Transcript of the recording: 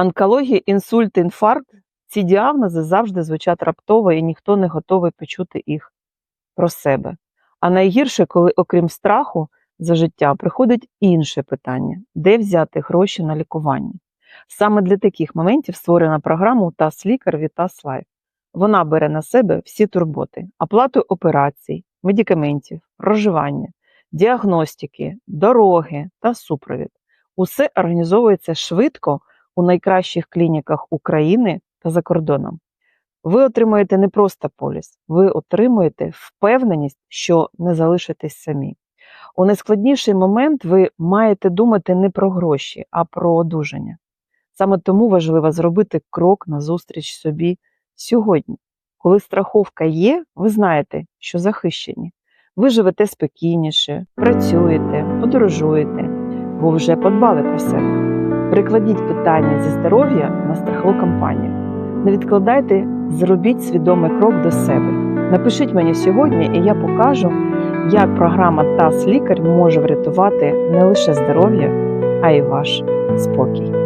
Онкологія, інсульт, інфаркт ці діагнози завжди звучать раптово, і ніхто не готовий почути їх про себе. А найгірше, коли, окрім страху за життя, приходить інше питання: де взяти гроші на лікування? Саме для таких моментів створена програма ТАС Лікар Вітас Лайф. Вона бере на себе всі турботи, оплату операцій, медикаментів, проживання, діагностики, дороги та супровід. Усе організовується швидко у найкращих клініках України та за кордоном. Ви отримуєте не просто поліс, ви отримуєте впевненість, що не залишитесь самі. У найскладніший момент ви маєте думати не про гроші, а про одужання. Саме тому важливо зробити крок назустріч собі сьогодні. Коли страховка є, ви знаєте, що захищені. Ви живете спокійніше, працюєте, подорожуєте, бо вже подбали про себе. Прикладіть питання зі здоров'я на страхову компанію. Не відкладайте, зробіть свідомий крок до себе. Напишіть мені сьогодні, і я покажу, як програма ТАС Лікар може врятувати не лише здоров'я, а й ваш спокій.